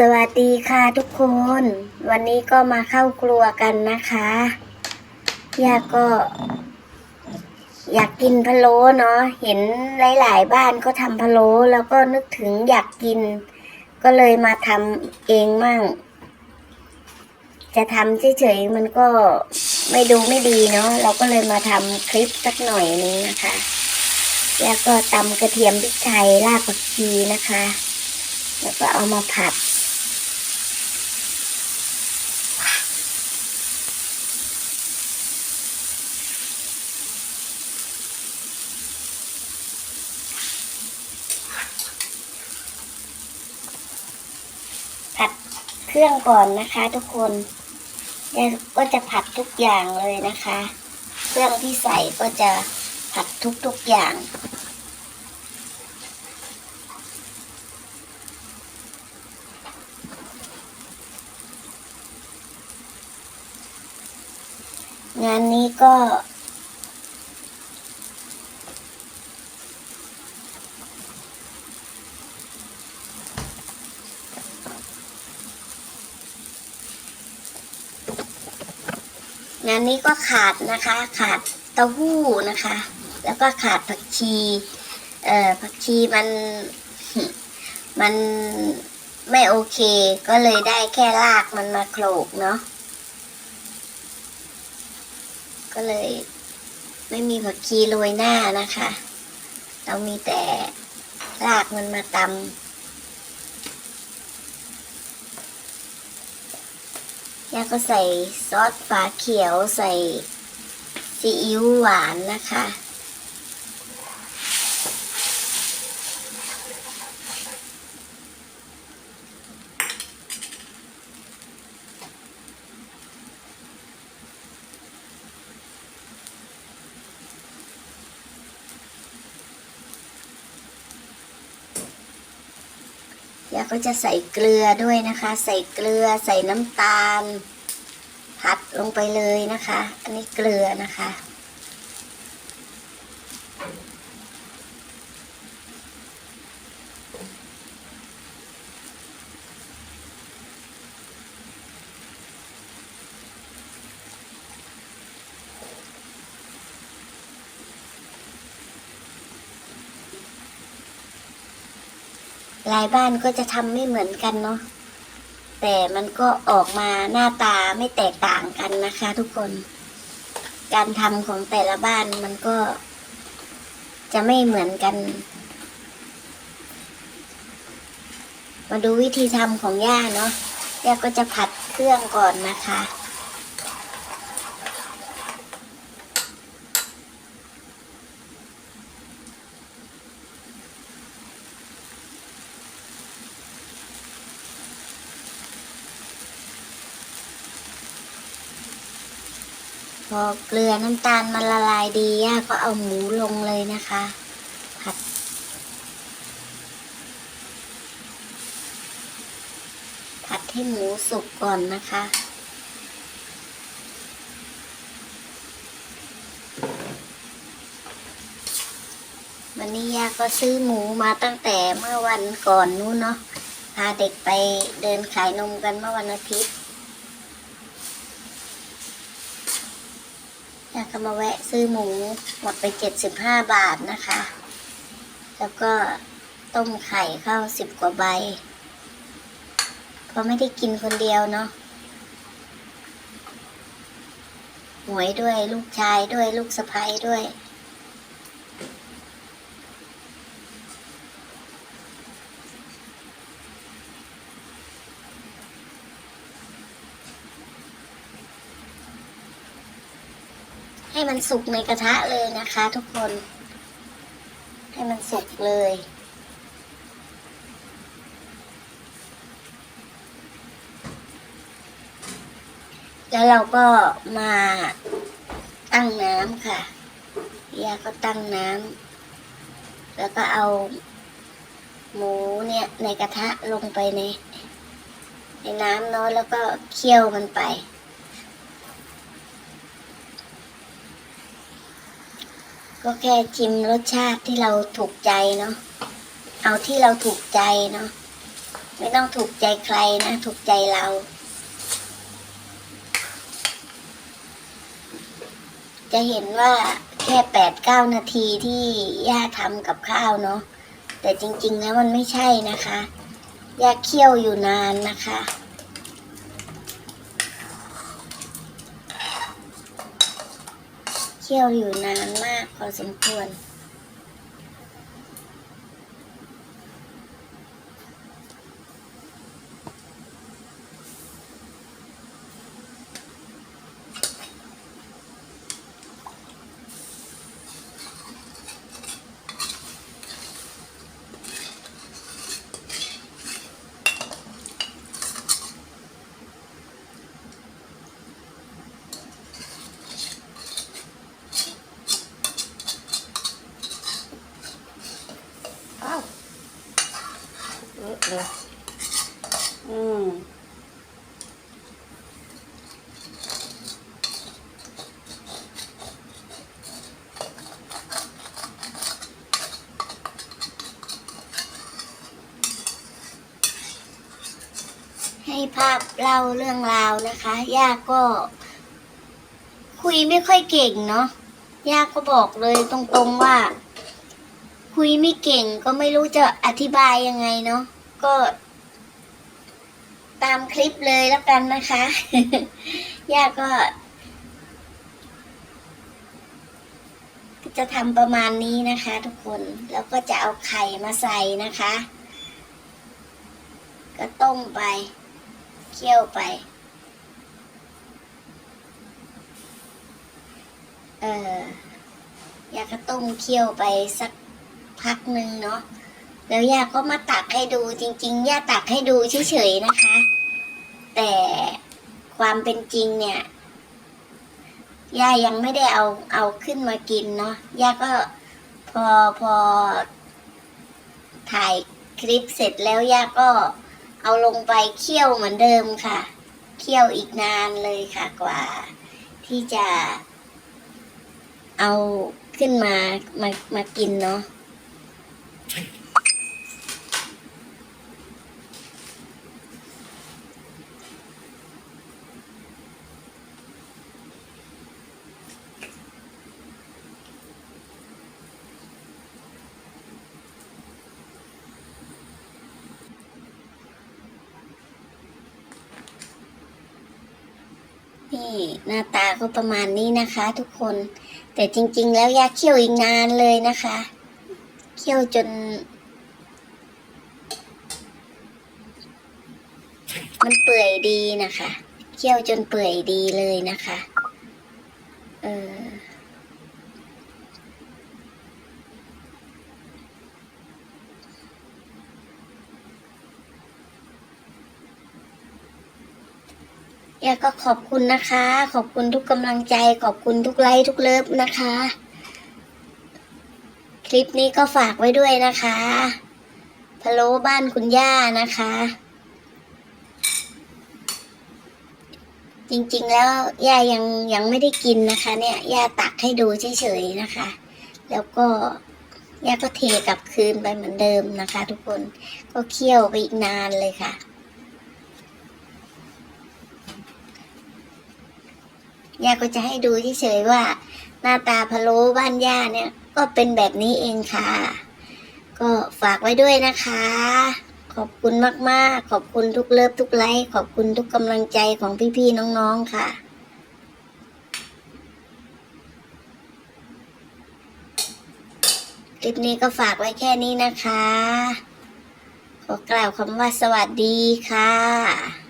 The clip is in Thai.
สวัสดีค่ะทุกคน วันนี้ก็มาเข้าครัวกันนะคะย่าก็ อยากกินพะโล้เนาะเห็นหลาย ๆ บ้านก็ทำพะโล้แล้วก็นึกถึงอยากกิน ก็เลยมาทำเองมั่ง จะทำเฉย ๆ มันก็ไม่ดูไม่ดีเนาะเราก็เลยมาทำคลิปสักหน่อยนึงนะคะ แล้วก็ตำกระเทียมพริกไทยรากผักชีนะคะ แล้วก็เอามาผัด เครื่องก่อนนะคะ ทุกคนแล้วก็จะผัดทุกอย่างเลยนะคะ เครื่องที่ใส่ก็จะผัดทุกๆอย่างงานนี้ก็ งานนี้ก็ขาดนะคะ ขาดเต้าหู้นะคะ แล้วก็ขาดผักชีเอ่อผักชีมันมันไม่โอเค ก็เลยได้แค่รากมันมาโขลกเนาะก็เลย ไม่มีผักชีโรยหน้านะคะ เรามีแต่รากมันมาตำ ย่าก็ใส่ซอสฝาเขียวใส่ซีอิ๊วหวานนะคะย่าก็จะใส่เกลือด้วยนะคะ ใส่เกลือใส่น้ำตาล ลงไปเลยนะคะ อันนี้เกลือนะคะ หลายบ้านก็จะทำไม่เหมือนกันเนาะ แต่มันก็ออกมาหน้าตาไม่แตกต่างกันนะคะ ทุกคน การทำของแต่ละบ้านมันก็จะไม่เหมือนกัน มาดูวิธีทำของย่าเนาะย่าก็จะผัดเครื่องก่อนนะคะ อเกลือน้ำตาลมันละลายดีย่าก็เอาหมูลงเลยนะคะ ผัด ผัดให้หมูสุกก่อนนะคะวันนี้ย่าก็ซื้อหมูมาตั้งแต่เมื่อวันก่อนนู้นเนาะพาเด็กไปเดินขายนมกันเมื่อวันอาทิตย์ อยากก็มาแวะซื้อหมูหมดไปเจ็ดสิบห้าบาทนะคะ แล้วก็ต้มไข่เข้าสิบกว่าใบ เพราะไม่ได้กินคนเดียวเนาะหวยด้วยลูกชายด้วยลูกสะพ้ยด้วย ให้มันสุกในกระทะเลยนะคะ ทุกคน ให้มันสุกเลย แล้วเราก็มาตั้งน้ำค่ะยาก็ตั้งน้ำแล้วก็เอาหมูเนี่ยในกระทะลงไปในในน้ำเนาะแล้วก็เคี่ยวมันไป ก็แค่ชิมรสชาติที่เราถูกใจเนาะเอาที่เราถูกใจเนาะไม่ต้องถูกใจใครนะ ถูกใจเราจะเห็นว่าแค่แปดเก้านาทีที่ย่าทำกับข้าวเนาะแต่จริงๆแล้วมันไม่ใช่นะคะ ย่าเคี่ยวอยู่นานนะคะ เคี่ยวอยู่นานมากพอสมควร ภาพเล่าเรื่องราวนะคะ ย่าก็ คุยไม่ค่อยเก่งเนาะย่าก็บอกเลยตรงๆว่า คุยไม่เก่งก็ไม่รู้จะอธิบายยังไงเนาะก็ ตามคลิปเลยแล้วกันนะคะ ย่าก็จะทำประมาณนี้นะคะ ทุกคน แล้วก็จะเอาไข่มาใส่นะคะ ก็ต้มไป เคี่ยวไป เออยาก็ต้มเคี่ยวไปสักพักหนึ่งเนาะแล้วย่าก็มาตักให้ดูจริง ๆ ย่าตักให้ดูเฉยๆนะคะ แต่ความเป็นจริงเนี่ย ย่ายังไม่ได้เอาเอาขึ้นมากินเนาะ ย่าก็พอพอถ่ายคลิปเสร็จแล้วย่าก็ เอาลงไปเคี่ยวเหมือนเดิมค่ะ เคี่ยวอีกนานเลยค่ะกว่า ที่จะเอาขึ้นมามามากินเนาะ นี่หน้าตาก็ประมาณนี้นะคะ ทุกคน แต่จริง ๆ แล้วยาเคี่ยวอีกนานเลยนะคะ เคี่ยวจน มันเปื่อยดีนะคะ เคี่ยวจนเปื่อยดีเลยนะคะ เออ อยากก็ขอบคุณนะคะ ขอบคุณทุกกำลังใจ ขอบคุณทุกไลค์ทุกเลิฟนะคะ คลิปนี้ก็ฝากไว้ด้วยนะคะพะโล้บ้านคุณย่านะคะ จริงๆแล้วย่ายังยังไม่ได้กินนะคะ เนี่ยย่าตักให้ดูเฉยๆนะคะ แล้วก็ย่าก็เทกลับคืนไปเหมือนเดิมนะคะ ทุกคนก็เคี่ยวไปอีกนานเลยค่ะ ย่าก็จะให้ดูเฉยๆว่า หน้าตาพะโล้บ้านย่าเนี่ย ก็เป็นแบบนี้เองค่ะ ก็ฝากไว้ด้วยนะคะ ขอบคุณมากๆ ขอบคุณทุกเลิฟทุกไลค์ขอบคุณทุกกำลังใจของพี่ๆน้องๆค่ะคลิปนี้ก็ฝากไว้แค่นี้นะคะ ขอกล่าวคำว่าสวัสดีค่ะ